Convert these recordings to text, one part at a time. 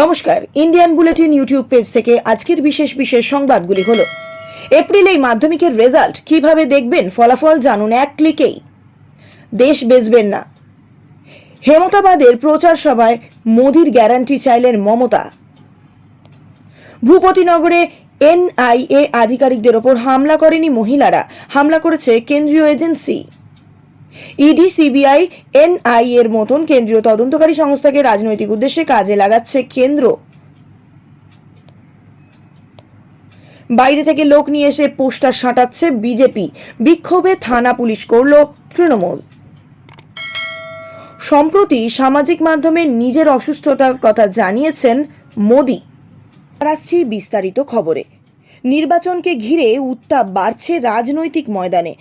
নমস্কার Indian bulletin YouTube page থেকে আজকের বিশেষ বিশেষ সংবাদগুলি হলো। এপ্রিলেই মাধ্যমিকের রেজাল্ট কীভাবে দেখবেন? ফলাফল জানুন এক ক্লিকেই দেশ বেচবেন না। হেমতাবাদের প্রচার সভায় মোদির গ্যারান্টি চাইলেন মমতা। ভূপতিনগরে এনআইএ আধিকারিকদের ওপর হামলা করেনি মহিলারা। হামলা করেছে কেন্দ্রীয় এজেন্সি ইডি, সিবিআই, এনআই এর মতন কেন্দ্রীয় তদন্তকারী সংস্থাকে রাজনৈতিক উদ্দেশ্যে কাজে লাগাচ্ছে কেন্দ্র। বাইরে থেকে লোক নিয়ে এসে পোস্টার সাঁটাচ্ছে বিজেপি। বিক্ষোভে থানা পুলিশ করল তৃণমূল। সম্প্রতি সামাজিক মাধ্যমে নিজের অসুস্থতার কথা জানিয়েছেন মোদি। আসছি বিস্তারিত খবরে। নির্বাচনকে ঘিরে উত্তাপ বাড়ছে রাজনৈতিক ময়দানে।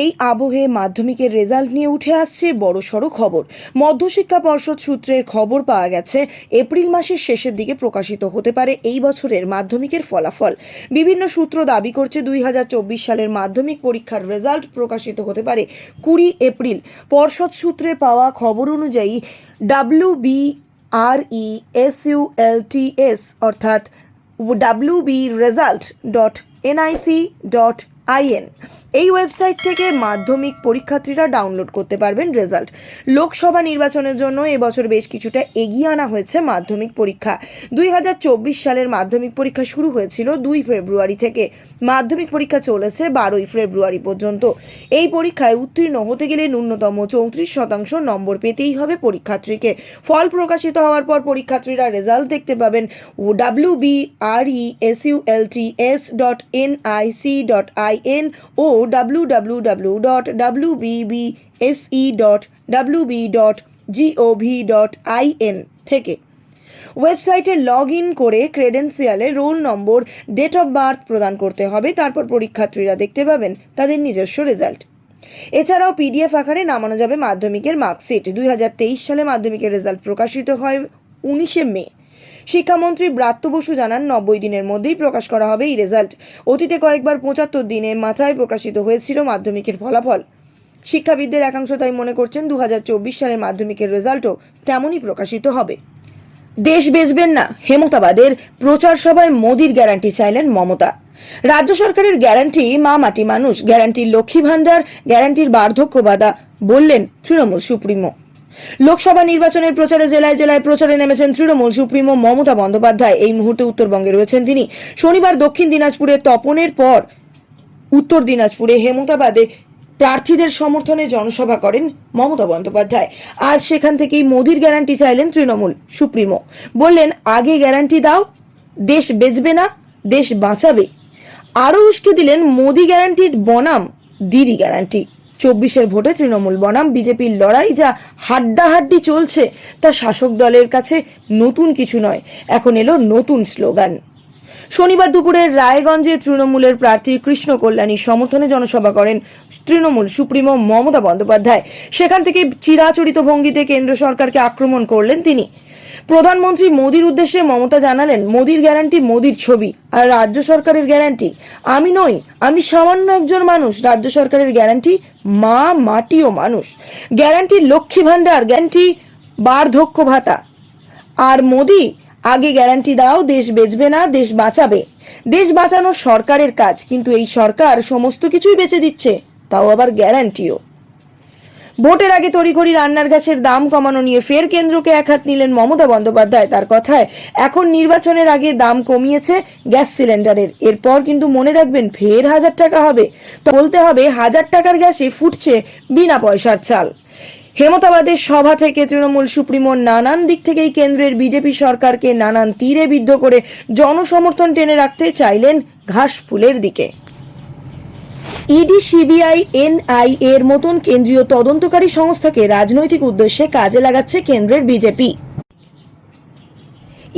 এই আবহে মাধ্যমিকের রেজাল্ট নিয়ে উঠে আসছে বড়সড় খবর। মধ্যশিক্ষা পর্ষদ সূত্রের খবর পাওয়া গেছে, এপ্রিল মাসের শেষের দিকে প্রকাশিত হতে পারে এই বছরের মাধ্যমিকের ফলাফল। বিভিন্ন সূত্র দাবি করছে দুই হাজার চব্বিশ সালের মাধ্যমিক পরীক্ষার রেজাল্ট প্রকাশিত হতে পারে কুড়ি এপ্রিল। পর্ষদ সূত্রে পাওয়া খবর অনুযায়ী, W B R E S U L T S অর্থাৎ ডাব্লিউ আইএন। এই ওয়েবসাইট থেকে মাধ্যমিক পরীক্ষার্থীরা ডাউনলোড করতে পারবেন রেজাল্ট। লোকসভা নির্বাচনের জন্য এবছর বেশ কিছুটা এগিয়ে আনা হয়েছে মাধ্যমিক পরীক্ষা। দুই হাজার চব্বিশ সালের মাধ্যমিক পরীক্ষা শুরু হয়েছিল দুই ফেব্রুয়ারি থেকে। মাধ্যমিক পরীক্ষা চলেছে বারোই ফেব্রুয়ারি পর্যন্ত। এই পরীক্ষায় উত্তীর্ণ হতে গেলে ন্যূনতম চৌত্রিশ শতাংশ নম্বর পেতেই হবে পরীক্ষার্থীকে। ফল প্রকাশিত হওয়ার পর পরীক্ষার্থীরা রেজাল্ট দেখতে পাবেন W B R E S U L T S dot N I C dot I N O W W W dot W B B S E dot W B dot GOV dot I N থেকে। ওয়েবসাইটে log in করে ক্রেডেন্সিয়ালে roll number date of birth প্রদান করতে হবে, তারপর পরীক্ষার্থীরা দেখতে পাবেন তাদের নিজস্ব রেজাল্ট এছাড়াও পিডিএফ আকারে নামানো যাবে মাধ্যমিকের মার্কশিট দুই হাজার তেইশ সালে মাধ্যমিকের রেজাল্ট প্রকাশিত হয় উনিশে মে। শিক্ষামন্ত্রী ব্রাত্য বসু জানান, নব্বই দিনের মধ্যেই প্রকাশ করা হবে এই রেজাল্ট। অতীতে কয়েকবার পঁচাত্তর দিনে মাথায় প্রকাশিত হয়েছিল মাধ্যমিকের ফলাফল। শিক্ষাবিদদের একাংশ তাই মনে করছেন দু হাজার চব্বিশ সালের মাধ্যমিকের রেজাল্টও তেমনই প্রকাশিত হবে। দেশ বেচবেন না, হেমতাবাদের প্রচার সভায় মোদির গ্যারান্টি চাইলেন মমতা। রাজ্য সরকারের গ্যারান্টি, মা মাটি মানুষ, গ্যারান্টির লক্ষ্মী ভাণ্ডার, গ্যারান্টির বার্ধক্য বাধা, বললেন তৃণমূল সুপ্রিমো। লোকসভা নির্বাচনের প্রচারে জেলায় জেলায় প্রচারে নেমেছেন তৃণমূল সুপ্রিমো মমতা বন্দ্যোপাধ্যায়। এই মুহূর্তে উত্তরবঙ্গে রয়েছেন তিনি। শনিবার দক্ষিণ দিনাজপুরে তপনের পর উত্তর দিনাজপুরে হেমতাবাদে প্রার্থীদের সমর্থনে জনসভা করেন মমতা বন্দ্যোপাধ্যায়। আজ সেখান থেকেই মোদির গ্যারান্টি চাইলেন তৃণমূল সুপ্রিমো। বললেন, আগে গ্যারান্টি দাও, দেশ বেচবে না, দেশ বাঁচাবে। আরও উস্কে দিলেন, মোদি গ্যারান্টির বনাম, দিদি গ্যারান্টি। চব্বিশের ভোটে তৃণমূল বনাম বিজেপির লড়াই যা হাড্ডাহাড্ডি চলছে, তা শাসক দলের কাছে নতুন কিছু নয়। এখন এলো নতুন স্লোগান। শনিবার দুপুরে রায়গঞ্জে তৃণমূলের প্রার্থী কৃষ্ণ কল্যাণীর সমর্থনে জনসভা করেন তৃণমূল সুপ্রিমো মমতা বন্দ্যোপাধ্যায়। সেখান থেকে চিরাচরিত ভঙ্গিতে কেন্দ্র সরকারকে আক্রমণ করলেন তিনি। প্রধানমন্ত্রী মোদির উদ্দেশ্যে মমতা জানালেন, মোদির গ্যারান্টি মোদির ছবি আর রাজ্য সরকারের গ্যারান্টি আমি নই, আমি সামান্য একজন মানুষ, রাজ্য সরকারের গ্যারান্টি মা মাটি ও মানুষ। গ্যারান্টি লক্ষ্মী ভাণ্ডার গ্যারান্টি বার্ধক্য ভাতা। আর মোদি, আগে গ্যারান্টি দাও, দেশ বেচবে না, দেশ বাঁচাবে। দেশ বাঁচানো সরকারের কাজ, কিন্তু এই সরকার সমস্ত কিছুই বেচে দিচ্ছে, তাও আবার গ্যারান্টিও ভোটের আগে তড়িঘড়ি রান্নার গ্যাসের দাম কমানো নিয়ে ফের কেন্দ্রকে এক হাত নিলেন মমতা বন্দ্যোপাধ্যায়। তার কথায়, এখন নির্বাচনের আগে দাম কমিয়েছে গ্যাস সিলিন্ডারের। এরপর কিন্তু মনে রাখবেন ফের হাজার টাকা হবে। তো বলতে হবে, হাজার টাকার গ্যাসে ফুটছে বিনা পয়সার চাল। হেমতাবাদের সভা থেকে তৃণমূল সুপ্রিমো নানান দিক থেকেই কেন্দ্রের বিজেপি সরকারকে নানান তীরে বিদ্ধ করে জনসমর্থন টেনে রাখতে চাইলেন ঘাস ফুলের দিকে। ইডি সিবিআই এনআই এর মতন কেন্দ্রীয় তদন্তকারী সংস্থাকে রাজনৈতিক উদ্দেশ্যে কাজে লাগাচ্ছে কেন্দ্রের বিজেপি।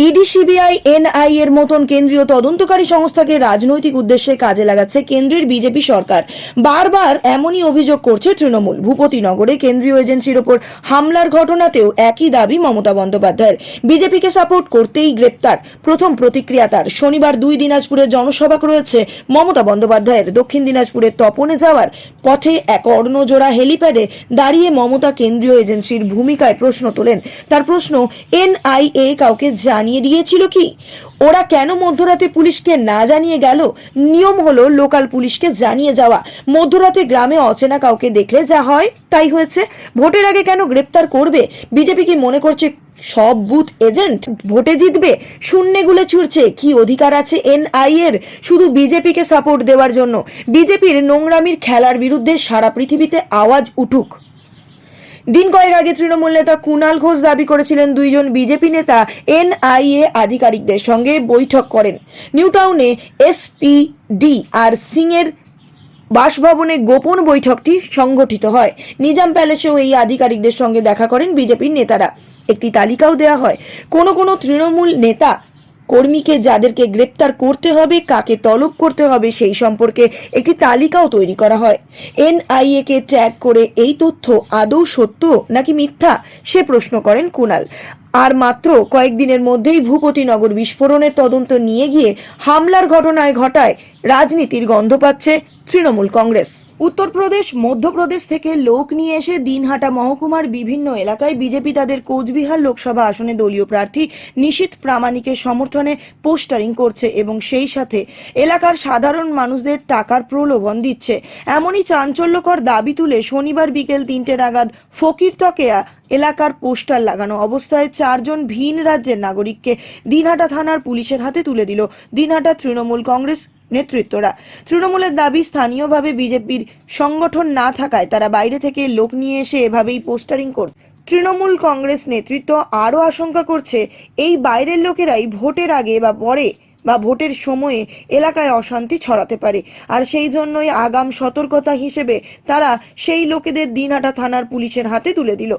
ইডি, সিবিআই, এনআই এর মতন কেন্দ্রীয় তদন্তকারী সংস্থাকে রাজনৈতিক উদ্দেশ্যে কাজে লাগাচ্ছে কেন্দ্রের বিজেপি সরকার। বারবার এমনই অভিযোগ করছে তৃণমূল। ভূপতিনগরে কেন্দ্রীয় এজেন্সির ওপর হামলার ঘটনাতেও একই দাবি মমতা বন্দ্যোপাধ্যায়ের। বিজেপিকে সাপোর্ট করতেই গ্রেপ্তার। প্রথম প্রতিক্রিয়া তার। শনিবার দুই দিনাজপুরে জনসভা রয়েছে মমতা বন্দ্যোপাধ্যায়ের। দক্ষিণ দিনাজপুরের তপনে যাওয়ার পথে এক অর্ণজোড়া হেলিপ্যাডে দাঁড়িয়ে মমতা কেন্দ্রীয় এজেন্সির ভূমিকায় প্রশ্ন তোলেন। তার প্রশ্ন, এনআইএ কাউকে জানিয়ে জানিয়ে দিয়েছিল কি? ওরা কেন মধ্যরাতে পুলিশকে না জানিয়ে গেল? নিয়ম হলো লোকাল পুলিশকে জানিয়ে যাওয়া। মধ্যরাতে গ্রামে অচেনা কাউকে দেখলে যা হয়, তাই হয়েছে। ভোটের আগে কেন গ্রেপ্তার করবে? বিজেপি কি মনে করছে সব বুথ এজেন্ট? ভোটে জিতবে? শূন্যে গুলে ছুড়ছে? কি অধিকার আছে এনআই এর শুধু বিজেপিকে সাপোর্ট দেওয়ার জন্য। বিজেপির নোংরামির খেলার বিরুদ্ধে সারা পৃথিবীতে আওয়াজ উঠুক। দিন কয়েক আগে তৃণমূল নেতা কুণাল ঘোষ দাবি করেছিলেন দুইজন বিজেপি নেতা এনআইএ আধিকারিকদের সঙ্গে বৈঠক করেন। নিউ টাউনে এসপিডি আর সিংয়ের বাসভবনে গোপন বৈঠকটি সংগঠিত হয়। নিজাম প্যালেসেও এই আধিকারিকদের সঙ্গে দেখা করেন বিজেপির নেতারা। একটি তালিকাও দেওয়া হয়। কোনো কোনো তৃণমূল নেতা কর্মীকে যাদেরকে গ্রেপ্তার করতে হবে, কাকে তলব করতে হবে সেই সম্পর্কে একটি তালিকাও তৈরি করা হয়। এনআইএ কে ট্যাগ করে এই তথ্য আদৌ সত্য নাকি মিথ্যা, সে প্রশ্ন করেন কুনাল। আর মাত্র কয়েকদিনের মধ্যেই ভূপতিনগর বিস্ফোরণের তদন্ত নিয়ে গিয়ে হামলার ঘটনায় ঘটায় রাজনীতির গন্ধ পাচ্ছে তৃণমূল কংগ্রেস। উত্তরপ্রদেশ, মধ্যপ্রদেশ থেকে লোক নিয়ে এসে দিনহাটা মহকুমার বিভিন্ন এলাকায় বিজেপি তাদের কোচবিহার লোকসভা আসনে দলীয় প্রার্থী নিশীথ প্রামাণিকের সমর্থনে পোস্টারিং করছে এবং সেই সাথে এলাকার সাধারণ মানুষদের টাকার প্রলোভন দিচ্ছে। এমনই চাঞ্চল্যকর দাবি তুলে শনিবার বিকেল তিনটে নাগাদ ফকির তকেয়া এলাকার পোস্টার লাগানো অবস্থায় চারজন ভিন রাজ্যের নাগরিককে দিনহাটা থানার পুলিশের হাতে তুলে দিল। দিনহাটা তৃণমূল কংগ্রেস নেতৃত্বরা। তৃণমূলের দাবি, স্থানীয়ভাবে বিজেপির সংগঠন না থাকায় তারা বাইরে থেকে লোক নিয়ে এসে এভাবেই পোস্টারিং করছে তৃণমূল কংগ্রেস নেতৃত্ব আরও আশঙ্কা করছে, এই বাইরের লোকেরাই ভোটের আগে বা পরে বা ভোটের সময়ে এলাকায় অশান্তি ছড়াতে পারে। আর সেই জন্যই আগাম সতর্কতা হিসেবে তারা সেই লোকেদের দিনহাটা থানার পুলিশের হাতে তুলে দিল।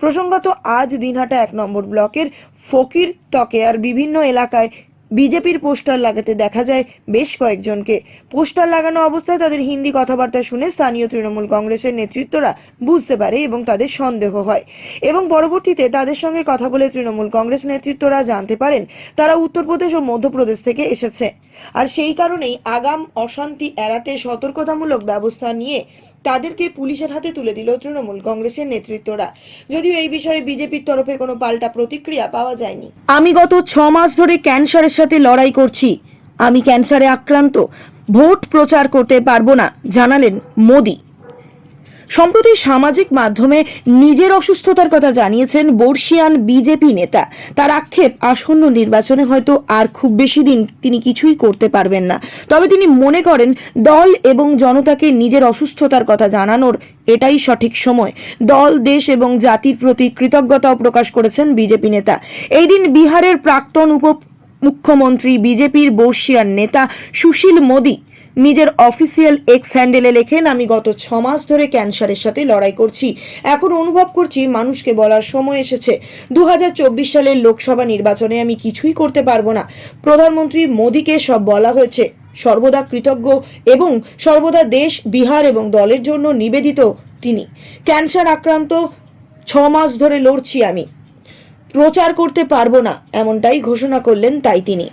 প্রসঙ্গত আজ দিনহাটা এক নম্বর ব্লকের ফকির তকে আর বিভিন্ন এলাকায় বিজেপির পোস্টার লাগাতে দেখা যায় বেশ কয়েকজনকে। পোস্টার লাগানো অবস্থায় তাদের হিন্দি কথাবার্তা শুনে স্থানীয় তৃণমূল কংগ্রেসের নেতৃত্বরা বুঝতে পারে এবং তাদের সন্দেহ হয়। এবং পরবর্তীতে তাদের সঙ্গে কথা বলে তৃণমূল কংগ্রেস নেতৃত্বরা জানতে পারেন, তারা উত্তরপ্রদেশ ও মধ্যপ্রদেশ থেকে এসেছে। আর সেই কারণেই আগাম অশান্তি এড়াতে সতর্কতামূলক ব্যবস্থা নিয়ে তাদেরকে পুলিশের হাতে তুলে দিল তৃণমূল কংগ্রেসের নেতৃত্বরা। যদিও এই বিষয়ে বিজেপির তরফে কোনো পাল্টা প্রতিক্রিয়া পাওয়া যায়নি। আমি গত ছ মাস ধরে ক্যান্সারের সাথে লড়াই করছি। আমি ক্যান্সারে আক্রান্ত। ভোট প্রচার করতে পারব না, জানালেন মোদি। সম্প্রতি সামাজিক মাধ্যমে নিজের অসুস্থতার কথা জানিয়েছেন বর্ষিয়ান বিজেপি নেতা। তার আক্ষেপ, আসন্ন নির্বাচনে হয়তো আর খুব বেশি দিন তিনি কিছুই করতে পারবেন না। তবে তিনি মনে করেন, দল এবং জনতাকে নিজের অসুস্থতার কথা জানানোর এটাই সঠিক সময়। দল, দেশ এবং জাতির প্রতি কৃতজ্ঞতাও প্রকাশ করেছেন বিজেপি নেতা। এই দিন বিহারের প্রাক্তন উপ মুখ্যমন্ত্রী বিজেপির বর্ষিয়ান নেতা সুশীল মোদী নিজের অফিসিয়াল এক্স হ্যান্ডেলে লেখেন, আমি গত ছ মাস ধরে ক্যান্সারের সাথে লড়াই করছি। এখন অনুভব করছি মানুষকে বলার সময় এসেছে। দু হাজার চব্বিশ সালের লোকসভা নির্বাচনে আমি কিছুই করতে পারব না। প্রধানমন্ত্রী মোদীকে সব বলা হয়েছে। সর্বদা কৃতজ্ঞ এবং সর্বদা দেশ, বিহার এবং দলের জন্য নিবেদিত তিনি। ক্যান্সার আক্রান্ত ছ মাস ধরে লড়ছি আমি। প্রচার করতে পারব না। এমনটাই ঘোষণা করলেন তাই তিনি।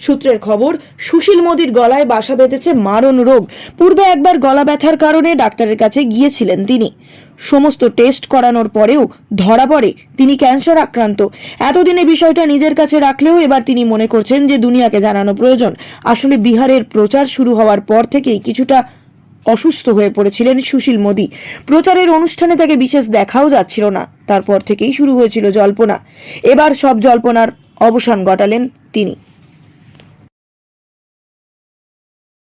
সূত্রের খবর, সুশীল মোদীর গলায় বাসা বেঁধেছে মারণ রোগ। পূর্বে একবার গলা ব্যথার কারণে ডাক্তারের কাছে গিয়েছিলেন তিনি। সমস্ত টেস্ট করানোর পরেও ধরা পড়ে, তিনি ক্যান্সার আক্রান্ত। এতদিনে বিষয়টা নিজের কাছে রাখলেও এবার তিনি মনে করছেন যে দুনিয়াকে জানানো প্রয়োজন। আসলে বিহারের প্রচার শুরু হওয়ার পর থেকেই কিছুটা অসুস্থ হয়ে পড়েছিলেন সুশীল মোদী। প্রচারের অনুষ্ঠানে তাকে বিশেষ দেখাও যাচ্ছিল না। তারপর থেকেই শুরু হয়েছিল জল্পনা। এবার সব জল্পনার অবসান ঘটালেন তিনি।